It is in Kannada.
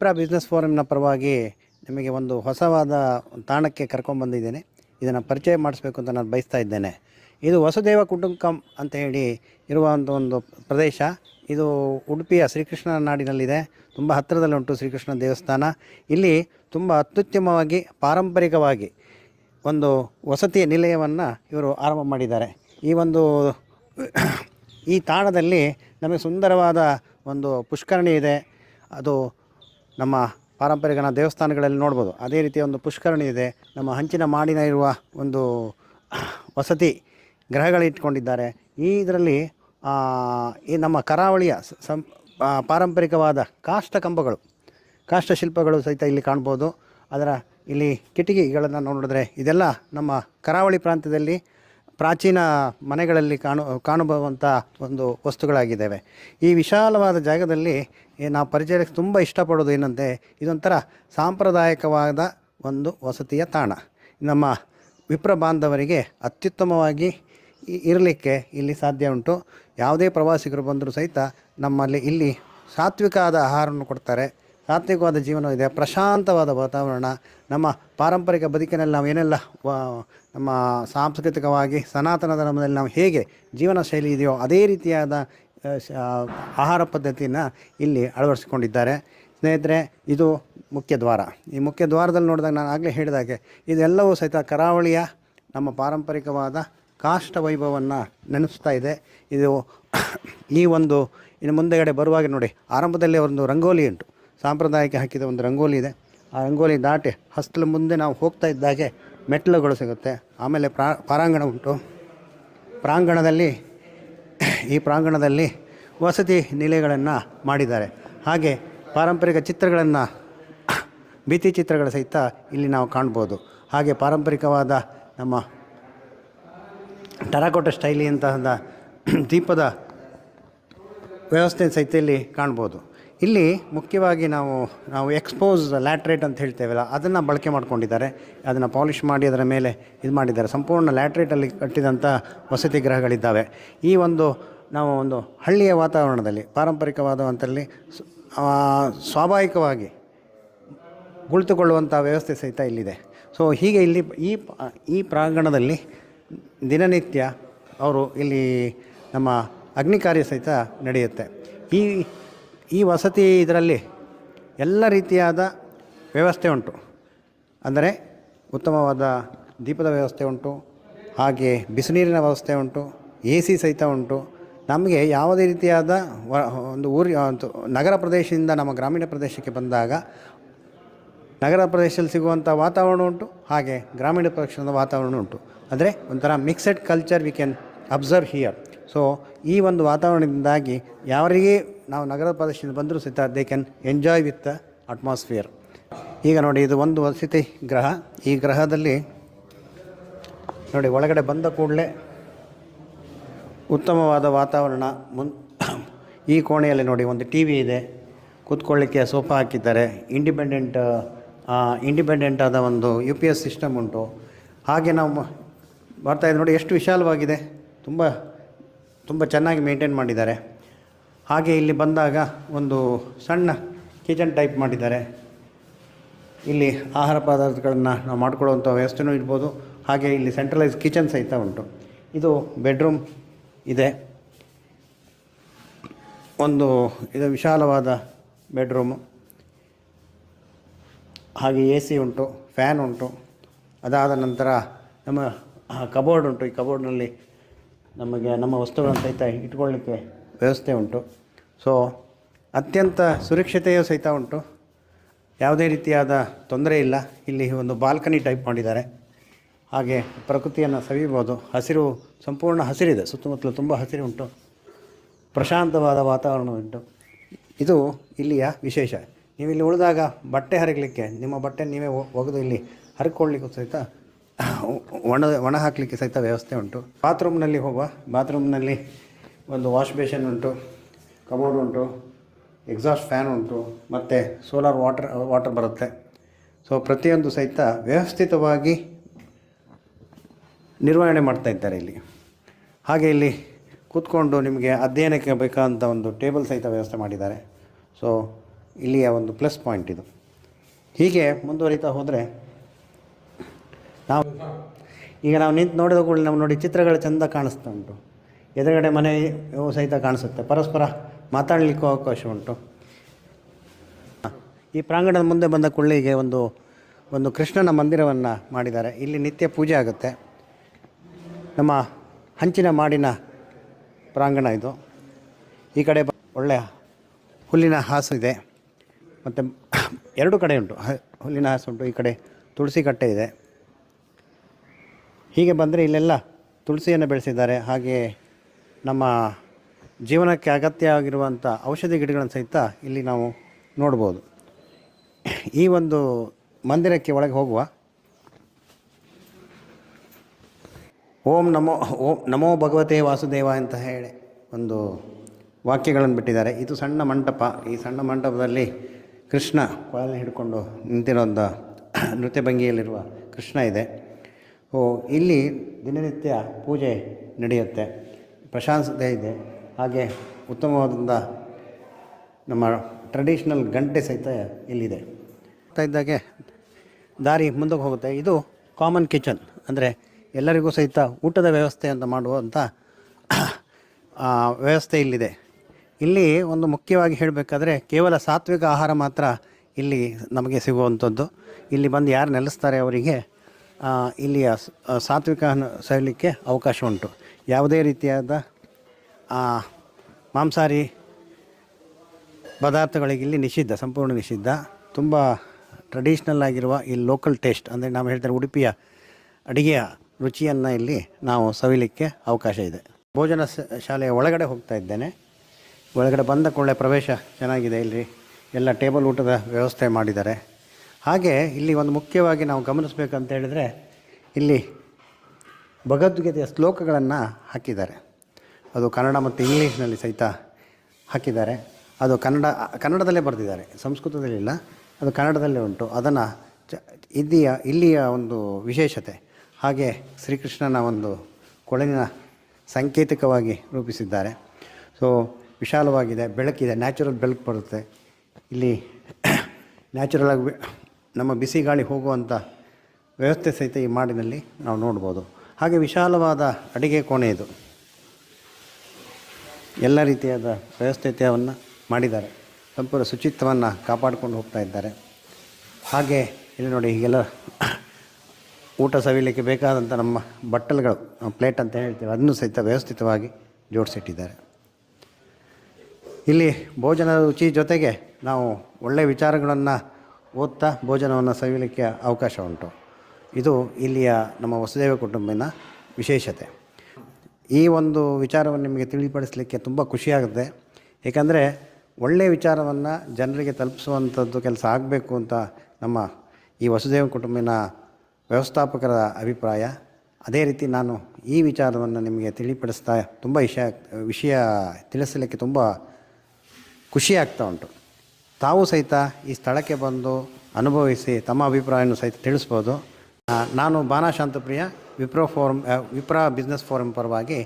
ವಿಪ್ರ ಬಿಸ್ನೆಸ್ ಫೋರಮ್ನ ಪರವಾಗಿ ನಿಮಗೆ ಒಂದು ಹೊಸವಾದ ತಾಣಕ್ಕೆ ಕರ್ಕೊಂಡ್ಬಂದಿದ್ದೇನೆ ಇದನ್ನು ಪರಿಚಯ ಮಾಡಿಸ್ಬೇಕು ಅಂತ ನಾನು ಬಯಸ್ತಾ ಇದ್ದೇನೆ. ಇದು ವಸುದೇವ ಕುಟುಂಬಕಂ ಅಂತ ಹೇಳಿ ಇರುವಂಥ ಒಂದು ಪ್ರದೇಶ. ಇದು ಉಡುಪಿಯ ಶ್ರೀಕೃಷ್ಣ ನಾಡಿನಲ್ಲಿದೆ. ತುಂಬ ಹತ್ತಿರದಲ್ಲಿ ಉಂಟು ಶ್ರೀಕೃಷ್ಣ ದೇವಸ್ಥಾನ. ಇಲ್ಲಿ ತುಂಬ ಅತ್ಯುತ್ತಮವಾಗಿ ಪಾರಂಪರಿಕವಾಗಿ ಒಂದು ವಸತಿ ನಿಲಯವನ್ನು ಇವರು ಆರಂಭ ಮಾಡಿದ್ದಾರೆ. ಈ ಒಂದು ಈ ತಾಣದಲ್ಲಿ ನಮಗೆ ಸುಂದರವಾದ ಒಂದು ಪುಷ್ಕರಣಿ ಇದೆ. ಅದು ನಮ್ಮ ಪಾರಂಪರಿಕ ದೇವಸ್ಥಾನಗಳಲ್ಲಿ ನೋಡ್ಬೋದು. ಅದೇ ರೀತಿಯ ಒಂದು ಪುಷ್ಕರಣಿ ಇದೆ. ನಮ್ಮ ಹಂಚಿನ ಮಾಡಿನ ಇರುವ ಒಂದು ವಸತಿ ಗ್ರಹಗಳಿಟ್ಕೊಂಡಿದ್ದಾರೆ ಈ ಇದರಲ್ಲಿ ಈ ನಮ್ಮ ಕರಾವಳಿಯ ಸ- ಪಾರಂಪರಿಕವಾದ ಕಾಷ್ಟ ಕಂಬಗಳು, ಕಾಷ್ಟ ಶಿಲ್ಪಗಳು ಸಹಿತ ಇಲ್ಲಿ ಕಾಣ್ಬೋದು. ಅದರ ಇಲ್ಲಿ ಕಿಟಕಿಗಳನ್ನು ನೋಡಿದ್ರೆ ಇದೆಲ್ಲ ನಮ್ಮ ಕರಾವಳಿ ಪ್ರಾಂತ್ಯದಲ್ಲಿ ಪ್ರಾಚೀನ ಮನೆಗಳಲ್ಲಿ ಕಾಣು ಕಾಣಬಹುವಂಥ ಒಂದು ವಸ್ತುಗಳಾಗಿದ್ದಾವೆ. ಈ ವಿಶಾಲವಾದ ಜಾಗದಲ್ಲಿ ನಾವು ಪರಿಚಯಕ್ಕೆ ತುಂಬ ಇಷ್ಟಪಡೋದು ಏನಂತೆ ಇದೊಂಥರ ಸಾಂಪ್ರದಾಯಿಕವಾದ ಒಂದು ವಸತಿಯ ತಾಣ. ನಮ್ಮ ವಿಪ್ರ ಬಾಂಧವರಿಗೆ ಅತ್ಯುತ್ತಮವಾಗಿ ಇರಲಿಕ್ಕೆ ಇಲ್ಲಿ ಸಾಧ್ಯ ಉಂಟು. ಯಾವುದೇ ಪ್ರವಾಸಿಗರು ಬಂದರೂ ಸಹಿತ ನಮ್ಮಲ್ಲಿ ಇಲ್ಲಿ ಸಾತ್ವಿಕವಾದ ಆಹಾರವನ್ನು ಕೊಡ್ತಾರೆ. ಸಾತ್ವಿಕವಾದ ಜೀವನ ಇದೆ. ಪ್ರಶಾಂತವಾದ ವಾತಾವರಣ. ನಮ್ಮ ಪಾರಂಪರಿಕ ಬದುಕಿನಲ್ಲಿ ನಾವು ಏನೆಲ್ಲ ನಮ್ಮ ಸಾಂಸ್ಕೃತಿಕವಾಗಿ ಸನಾತನ ಧರ್ಮದಲ್ಲಿ ನಾವು ಹೇಗೆ ಜೀವನ ಶೈಲಿ ಇದೆಯೋ ಅದೇ ರೀತಿಯಾದ ಆಹಾರ ಪದ್ಧತಿನ ಇಲ್ಲಿ ಅಳವಡಿಸಿಕೊಂಡಿದ್ದಾರೆ. ಸ್ನೇಹಿತರೆ, ಇದು ಮುಖ್ಯ ದ್ವಾರ. ಈ ಮುಖ್ಯ ದ್ವಾರದಲ್ಲಿ ನೋಡಿದಾಗ ನಾನು ಆಗಲೇ ಹೇಳಿದಾಗೆ ಇದೆಲ್ಲವೂ ಸಹಿತ ಕರಾವಳಿಯ ನಮ್ಮ ಪಾರಂಪರಿಕವಾದ ಕಾಷ್ಟ ವೈಭವವನ್ನು ನೆನೆಸ್ತಾ ಇದೆ. ಇದು ಈ ಒಂದು, ಇನ್ನು ಮುಂದೆಗಡೆ ಬರುವಾಗ ನೋಡಿ, ಆರಂಭದಲ್ಲಿ ಒಂದು ರಂಗೋಲಿ ಉಂಟು. ಸಾಂಪ್ರದಾಯಿಕ ಹಾಕಿದ ಒಂದು ರಂಗೋಲಿ ಇದೆ. ಆ ರಂಗೋಲಿ ದಾಟಿ ಹಸ್ತಲ ಮುಂದೆ ನಾವು ಹೋಗ್ತಾ ಇದ್ದಾಗೆ ಮೆಟ್ಟಿಲುಗಳು ಸಿಗುತ್ತೆ. ಆಮೇಲೆ ಪ್ರಾ, ಪ್ರಾಂಗಣ ಉಂಟು. ಪ್ರಾಂಗಣದಲ್ಲಿ ಈ ಪ್ರಾಂಗಣದಲ್ಲಿ ವಸತಿ ನಿಲಯಗಳನ್ನು ಮಾಡಿದ್ದಾರೆ. ಹಾಗೆ ಪಾರಂಪರಿಕ ಚಿತ್ರಗಳನ್ನು ಭಿತ್ತಿ ಚಿತ್ರಗಳ ಸಹಿತ ಇಲ್ಲಿ ನಾವು ಕಾಣ್ಬೋದು. ಹಾಗೆ ಪಾರಂಪರಿಕವಾದ ನಮ್ಮ ಟರಾಕೋಟ ಸ್ಟೈಲಿ ಅಂತಹದ ದೀಪದ ವ್ಯವಸ್ಥೆ ಸಹಿತ ಇಲ್ಲಿ ಕಾಣ್ಬೋದು. ಇಲ್ಲಿ ಮುಖ್ಯವಾಗಿ ನಾವು ನಾವು ಎಕ್ಸ್ಪೋಸ್ ಲ್ಯಾಟ್ರೇಟ್ ಅಂತ ಹೇಳ್ತೇವಲ್ಲ, ಅದನ್ನು ಬಳಕೆ ಮಾಡ್ಕೊಂಡಿದ್ದಾರೆ. ಅದನ್ನು ಪಾಲಿಷ್ ಮಾಡಿ ಅದರ ಮೇಲೆ ಇದು ಮಾಡಿದ್ದಾರೆ. ಸಂಪೂರ್ಣ ಲ್ಯಾಟ್ರೇಟಲ್ಲಿ ಕಟ್ಟಿದಂಥ ವಸತಿ ಗೃಹಗಳಿದ್ದಾವೆ. ಈ ಒಂದು, ನಾವು ಒಂದು ಹಳ್ಳಿಯ ವಾತಾವರಣದಲ್ಲಿ ಪಾರಂಪರಿಕವಾದಂಥಲ್ಲಿ ಸ್ವಾಭಾವಿಕವಾಗಿ ಕುಳಿತುಕೊಳ್ಳುವಂಥ ವ್ಯವಸ್ಥೆ ಸಹಿತ ಇಲ್ಲಿದೆ. ಸೊ ಹೀಗೆ ಇಲ್ಲಿ ಈ ಈ ಪ್ರಾಂಗಣದಲ್ಲಿ ದಿನನಿತ್ಯ ಅವರು ಇಲ್ಲಿ ನಮ್ಮ ಅಗ್ನಿ ಕಾರ್ಯ ಸಹಿತ ನಡೆಯುತ್ತೆ. ಈ ಈ ವಸತಿ ಇದರಲ್ಲಿ ಎಲ್ಲ ರೀತಿಯಾದ ವ್ಯವಸ್ಥೆ ಉಂಟು. ಅಂದರೆ ಉತ್ತಮವಾದ ದೀಪದ ವ್ಯವಸ್ಥೆ ಉಂಟು, ಹಾಗೆ ಬಿಸಿನೀರಿನ ವ್ಯವಸ್ಥೆ ಉಂಟು ಎ ಸಿ ಸಹಿತ ಉಂಟು. ನಮಗೆ ಯಾವುದೇ ರೀತಿಯಾದ ಒಂದು ಊರಿ ನಗರ ಪ್ರದೇಶದಿಂದ ನಮ್ಮ ಗ್ರಾಮೀಣ ಪ್ರದೇಶಕ್ಕೆ ಬಂದಾಗ ನಗರ ಪ್ರದೇಶದಲ್ಲಿ ಸಿಗುವಂಥ ವಾತಾವರಣ ಉಂಟು, ಹಾಗೆ ಗ್ರಾಮೀಣ ಪ್ರದೇಶದ ವಾತಾವರಣ ಉಂಟು. ಅಂದರೆ ಒಂಥರ mixed culture we can observe here so ಈ ಒಂದು ವಾತಾವರಣದಿಂದಾಗಿ ಯಾರಿಗೆ ನಾವು ನಗರ ಪ್ರದೇಶದಿಂದ ಬಂದರೂ ಸಹಿತ they can enjoy with the atmosphere ಈಗ ನೋಡಿ, ಇದು ಒಂದು ವಸತಿ ಗ್ರಹ. ಈ ಗ್ರಹದಲ್ಲಿ ನೋಡಿ, ಒಳಗಡೆ ಬಂದ ಕೂಡಲೇ ಉತ್ತಮವಾದ ವಾತಾವರಣ. ಮುನ್ ಈ ಕೋಣೆಯಲ್ಲಿ ನೋಡಿ, ಒಂದು ಟಿ ವಿ ಇದೆ. ಕೂತ್ಕೊಳ್ಳಿಕ್ಕೆ ಸೋಫಾ ಹಾಕಿದ್ದಾರೆ. ಇಂಡಿಪೆಂಡೆಂಟ್ ಇಂಡಿಪೆಂಡೆಂಟ್ ಆದ ಒಂದು ಯು ಪಿ ಎಸ್ ಸಿಸ್ಟಮ್ ಉಂಟು. ಹಾಗೆ ನಾವು ಮ- ಬರ್ತಾ ಇದ್ದು ನೋಡಿ, ಎಷ್ಟು ವಿಶಾಲವಾಗಿದೆ. ತುಂಬ ತುಂಬ ಚೆನ್ನಾಗಿ ಮೇಂಟೈನ್ ಮಾಡಿದ್ದಾರೆ. ಹಾಗೆ ಇಲ್ಲಿ ಬಂದಾಗ ಒಂದು ಸಣ್ಣ ಕಿಚನ್ ಟೈಪ್ ಮಾಡಿದ್ದಾರೆ. ಇಲ್ಲಿ ಆಹಾರ ಪದಾರ್ಥಗಳನ್ನು ನಾವು ಮಾಡ್ಕೊಳ್ಳುವಂಥ ವ್ಯವಸ್ಥೆನೂ ಇರ್ಬೋದು. ಹಾಗೆ ಇಲ್ಲಿ ಸೆಂಟ್ರಲೈಸ್ ಕಿಚನ್ ಸಹಿತ ಉಂಟು. ಇದು ಬೆಡ್ರೂಮ್ ಇದೆ. ಒಂದು ಇದು ವಿಶಾಲವಾದ ಬೆಡ್ರೂಮು ಹಾಗೆ ಎ ಸಿ ಉಂಟು ಫ್ಯಾನ್ ಉಂಟು. ಅದಾದ ನಂತರ ನಮ್ಮ ಕಬೋರ್ಡ್ ಉಂಟು. ಈ ಕಬೋರ್ಡ್ನಲ್ಲಿ ನಮಗೆ ನಮ್ಮ ವಸ್ತುಗಳನ್ನು ಸಹಿತ ಇಟ್ಕೊಳ್ಳಿಕ್ಕೆ ವ್ಯವಸ್ಥೆ ಉಂಟು. ಸೊ ಅತ್ಯಂತ ಸುರಕ್ಷತೆಯು ಸಹಿತ ಉಂಟು. ಯಾವುದೇ ರೀತಿಯಾದ ತೊಂದರೆ ಇಲ್ಲ. ಇಲ್ಲಿ ಒಂದು ಬಾಲ್ಕನಿ ಟೈಪ್ ಮಾಡಿದ್ದಾರೆ. ಹಾಗೆ ಪ್ರಕೃತಿಯನ್ನು ಸವಿಬೋದು ಹಸಿರು, ಸಂಪೂರ್ಣ ಹಸಿರಿದೆ. ಸುತ್ತಮುತ್ತಲು ತುಂಬ ಹಸಿರು ಉಂಟು. ಪ್ರಶಾಂತವಾದ ವಾತಾವರಣ ಉಂಟು. ಇದು ಇಲ್ಲಿಯ ವಿಶೇಷ. ನೀವು ಇಲ್ಲಿ ಉಳಿದಾಗ ಬಟ್ಟೆ ಹರಗಲಿಕ್ಕೆ, ನಿಮ್ಮ ಬಟ್ಟೆ ನೀವೇ ಒಗೆದು ಇಲ್ಲಿ ಹರ್ಕೊಳ್ಳಿಕ್ಕೂ ಸಹಿತ ಒಣ ಒಣ ಹಾಕಲಿಕ್ಕೆ ಸಹಿತ ವ್ಯವಸ್ಥೆ ಉಂಟು. ಬಾತ್ರೂಮ್ನಲ್ಲಿ ಹೋಗುವ ಬಾತ್ರೂಮ್ನಲ್ಲಿ ಒಂದು ವಾಶ್ ಬೇಷನ್ ಉಂಟು ಕಬೋರ್ಡ್ ಉಂಟು, ಎಕ್ಸಾಸ್ಟ್ ಫ್ಯಾನ್ ಉಂಟು, ಮತ್ತು ಸೋಲಾರ್ ವಾಟರ್ ವಾಟರ್ ಬರುತ್ತೆ. ಸೊ ಪ್ರತಿಯೊಂದು ಸಹಿತ ವ್ಯವಸ್ಥಿತವಾಗಿ ನಿರ್ವಹಣೆ ಮಾಡ್ತಾ ಇದ್ದಾರೆ ಇಲ್ಲಿ. ಹಾಗೆ ಇಲ್ಲಿ ಕೂತ್ಕೊಂಡು ನಿಮಗೆ ಅಧ್ಯಯನಕ್ಕೆ ಬೇಕಾದಂಥ ಒಂದು ಟೇಬಲ್ ಸಹಿತ ವ್ಯವಸ್ಥೆ ಮಾಡಿದ್ದಾರೆ. ಸೊ ಇಲ್ಲಿಯ ಒಂದು ಪ್ಲಸ್ ಪಾಯಿಂಟ್ ಇದು. ಹೀಗೆ ಮುಂದುವರಿತಾ ಹೋದರೆ ನಾವು, ಈಗ ನಾವು ನಿಂತು ನೋಡಿದ ಕೂಡ ನಾವು ನೋಡಿ ಚಿತ್ರಗಳು ಚೆಂದ ಕಾಣಿಸ್ತಾ ಉಂಟು. ಎದುರುಗಡೆ ಮನೆ ಸಹಿತ ಕಾಣಿಸುತ್ತೆ. ಪರಸ್ಪರ ಮಾತಾಡಲಿಕ್ಕೂ ಅವಕಾಶ ಉಂಟು. ಈ ಪ್ರಾಂಗಣದ ಮುಂದೆ ಬಂದ ಕುಳ್ಳಿಗೆ ಒಂದು ಒಂದು ಕೃಷ್ಣನ ಮಂದಿರವನ್ನು ಮಾಡಿದ್ದಾರೆ. ಇಲ್ಲಿ ನಿತ್ಯ ಪೂಜೆ ಆಗುತ್ತೆ. ನಮ್ಮ ಹಂಚಿನ ಮಾಡಿನ ಪ್ರಾಂಗಣ ಇದು. ಈ ಕಡೆ ಒಳ್ಳೆಯ ಹುಲ್ಲಿನ ಹಾಸು ಇದೆ. ಮತ್ತು ಎರಡು ಕಡೆ ಉಂಟು. ಹುಲ್ಲಿನ ಹಾಸು ಉಂಟು. ಈ ಕಡೆ ತುಳಸಿ ಕಟ್ಟೆ ಇದೆ. ಹೀಗೆ ಬಂದರೆ ಇಲ್ಲೆಲ್ಲ ತುಳಸಿಯನ್ನು ಬೆಳೆಸಿದ್ದಾರೆ. ಹಾಗೆ ನಮ್ಮ ಜೀವನಕ್ಕೆ ಅಗತ್ಯ ಆಗಿರುವಂಥ ಔಷಧಿ ಗಿಡಗಳನ್ನು ಸಹಿತ ಇಲ್ಲಿ ನಾವು ನೋಡ್ಬೋದು. ಈ ಒಂದು ಮಂದಿರಕ್ಕೆ ಒಳಗೆ ಹೋಗುವ. ಓಂ ನಮೋ ಓಂ ನಮೋ ಭಗವತೆ ವಾಸುದೇವ ಅಂತ ಹೇಳಿ ಒಂದು ವಾಕ್ಯಗಳನ್ನು ಬಿಟ್ಟಿದ್ದಾರೆ. ಇದು ಸಣ್ಣ ಮಂಟಪ. ಈ ಸಣ್ಣ ಮಂಟಪದಲ್ಲಿ ಕೃಷ್ಣ ಕೊಳಲು ಹಿಡ್ಕೊಂಡು ನಿಂತಿರೋಂಥ ನೃತ್ಯ ಭಂಗಿಯಲ್ಲಿರುವ ಕೃಷ್ಣ ಇದೆ. ಓ, ಇಲ್ಲಿ ದಿನನಿತ್ಯ ಪೂಜೆ ನಡೆಯುತ್ತೆ. ಪ್ರಶಾಂತತೆ ಇದೆ. ಹಾಗೆ ಉತ್ತಮವಾದಂಥ ನಮ್ಮ ಟ್ರೆಡಿಷ್ನಲ್ ಗಂಟೆ ಸಹಿತ ಇಲ್ಲಿದೆ. ಇದ್ದಾಗೆ ದಾರಿ ಮುಂದಕ್ಕೆ ಹೋಗುತ್ತೆ. ಇದು ಕಾಮನ್ ಕಿಚನ್ ಅಂದರೆ ಎಲ್ಲರಿಗೂ ಸಹಿತ ಊಟದ ವ್ಯವಸ್ಥೆ ಅಂತ ಮಾಡುವಂಥ ವ್ಯವಸ್ಥೆ ಇಲ್ಲಿದೆ. ಇಲ್ಲಿ ಒಂದು ಮುಖ್ಯವಾಗಿ ಹೇಳಬೇಕಾದ್ರೆ ಕೇವಲ ಸಾತ್ವಿಕ ಆಹಾರ ಮಾತ್ರ ಇಲ್ಲಿ ನಮಗೆ ಸಿಗುವಂಥದ್ದು ಇಲ್ಲಿ ಬಂದು ಯಾರು ನೆಲೆಸ್ತಾರೆ ಅವರಿಗೆ ಇಲ್ಲಿಯ ಸಾತ್ವಿಕ ಸವಿಲಿಕ್ಕೆ ಅವಕಾಶ ಉಂಟು. ಯಾವುದೇ ರೀತಿಯಾದ ಮಾಂಸಾಹಾರಿ ಪದಾರ್ಥಗಳಿಗೆ ಇಲ್ಲಿ ನಿಷಿದ್ಧ, ಸಂಪೂರ್ಣ ನಿಷಿದ್ಧ. ತುಂಬ ಟ್ರೆಡಿಷ್ನಲ್ ಆಗಿರುವ ಈ ಲೋಕಲ್ ಟೇಸ್ಟ್ ಅಂದರೆ ನಾವು ಹೇಳ್ತಾರೆ ಉಡುಪಿಯ ಅಡುಗೆಯ ರುಚಿಯನ್ನು ಇಲ್ಲಿ ನಾವು ಸವಿಲಿಕ್ಕೆ ಅವಕಾಶ ಇದೆ. ಭೋಜನ ಶಾಲೆಯ ಒಳಗಡೆ ಹೋಗ್ತಾ ಇದ್ದೇನೆ. ಒಳಗಡೆ ಬಂದ ಕೂಡಲೇ ಪ್ರವೇಶ ಚೆನ್ನಾಗಿದೆ ಇಲ್ಲಿ. ಎಲ್ಲ ಟೇಬಲ್ ಊಟದ ವ್ಯವಸ್ಥೆ ಮಾಡಿದ್ದಾರೆ. ಹಾಗೆ ಇಲ್ಲಿ ಒಂದು ಮುಖ್ಯವಾಗಿ ನಾವು ಗಮನಿಸಬೇಕಂತ ಹೇಳಿದರೆ, ಇಲ್ಲಿ ಭಗವದ್ಗೀತೆಯ ಶ್ಲೋಕಗಳನ್ನು ಹಾಕಿದ್ದಾರೆ. ಅದು ಕನ್ನಡ ಮತ್ತು ಇಂಗ್ಲೀಷ್ನಲ್ಲಿ ಸಹಿತ ಹಾಕಿದ್ದಾರೆ. ಅದು ಕನ್ನಡ, ಕನ್ನಡದಲ್ಲೇ ಬರೆದಿದ್ದಾರೆ. ಸಂಸ್ಕೃತದಲ್ಲಿಲ್ಲ ಅದು ಕನ್ನಡದಲ್ಲೇ ಉಂಟು. ಅದನ್ನು ಚ, ಇಲ್ಲಿಯ ಇಲ್ಲಿಯ ಒಂದು ವಿಶೇಷತೆ. ಹಾಗೆ ಶ್ರೀಕೃಷ್ಣನ ಒಂದು ಕೊಳಲಿನ ಸಾಂಕೇತಿಕವಾಗಿ ರೂಪಿಸಿದ್ದಾರೆ. ಸೊ ವಿಶಾಲವಾಗಿದೆ, ಬೆಳಕಿದೆ ನ್ಯಾಚುರಲ್ ಬೆಳಕು ಬರುತ್ತೆ. ಇಲ್ಲಿ ನ್ಯಾಚುರಲಾಗಿ ನಮ್ಮ ಬಿಸಿ ಗಾಳಿ ಹೋಗುವಂಥ ವ್ಯವಸ್ಥೆ ಸಹಿತ ಈ ಮಾಡಿನಲ್ಲಿ ನಾವು ನೋಡ್ಬೋದು. ಹಾಗೆ ವಿಶಾಲವಾದ ಅಡಿಗೆ ಕೋಣೆ ಇದು. ಎಲ್ಲ ರೀತಿಯಾದ ವ್ಯವಸ್ಥಿತವನ್ನು ಮಾಡಿದ್ದಾರೆ. ಸಂಪೂರ್ಣ ಶುಚಿತ್ವವನ್ನು ಕಾಪಾಡಿಕೊಂಡು ಹೋಗ್ತಾ ಇದ್ದಾರೆ. ಹಾಗೆ ಇಲ್ಲಿ ನೋಡಿ ಹೀಗೆಲ್ಲ ಊಟ ಸವಿಲಿಕ್ಕೆ ಬೇಕಾದಂಥ ನಮ್ಮ ಬಟ್ಟಲುಗಳು ಪ್ಲೇಟ್ ಅಂತ ಹೇಳ್ತೀವಿ. ಅದನ್ನು ಸಹಿತ ವ್ಯವಸ್ಥಿತವಾಗಿ ಜೋಡಿಸಿಟ್ಟಿದ್ದಾರೆ. ಇಲ್ಲಿ ಭೋಜನದ ರುಚಿ ಜೊತೆಗೆ ನಾವು ಒಳ್ಳೆಯ ವಿಚಾರಗಳನ್ನು ಓದ್ತಾ ಭೋಜನವನ್ನು ಸವಿಲಿಕ್ಕೆ ಅವಕಾಶ ಉಂಟು. ಇದು ಇಲ್ಲಿಯ ನಮ್ಮ ವಸುದೇವ ಕುಟುಂಬಿನ ವಿಶೇಷತೆ. ಈ ಒಂದು ವಿಚಾರವನ್ನು ನಿಮಗೆ ತಿಳಿಪಡಿಸಲಿಕ್ಕೆ ತುಂಬ ಖುಷಿಯಾಗುತ್ತೆ. ಏಕೆಂದರೆ ಒಳ್ಳೆಯ ವಿಚಾರವನ್ನು ಜನರಿಗೆ ತಲುಪಿಸುವಂಥದ್ದು ಕೆಲಸ ಆಗಬೇಕು ಅಂತ ನಮ್ಮ ಈ ವಸುದೇವ ಕುಟುಂಬಿನ ವ್ಯವಸ್ಥಾಪಕರ ಅಭಿಪ್ರಾಯ. ಅದೇ ರೀತಿ ನಾನು ಈ ವಿಚಾರವನ್ನು ನಿಮಗೆ ತಿಳಿಪಡಿಸ್ತಾ ತುಂಬ ವಿಷಯ ವಿಷಯ ತಿಳಿಸಲಿಕ್ಕೆ ತುಂಬ ಖುಷಿಯಾಗ್ತಾ ಉಂಟು. ತಾವು ಸಹಿತ ಈ ಸ್ಥಳಕ್ಕೆ ಬಂದು ಅನುಭವಿಸಿ ತಮ್ಮ ಅಭಿಪ್ರಾಯವನ್ನು ಸಹಿತ ತಿಳಿಸ್ಬೋದು. ನಾನು Bana Shantapriya Wipro forum Vipra business forum ಪರವಾಗಿ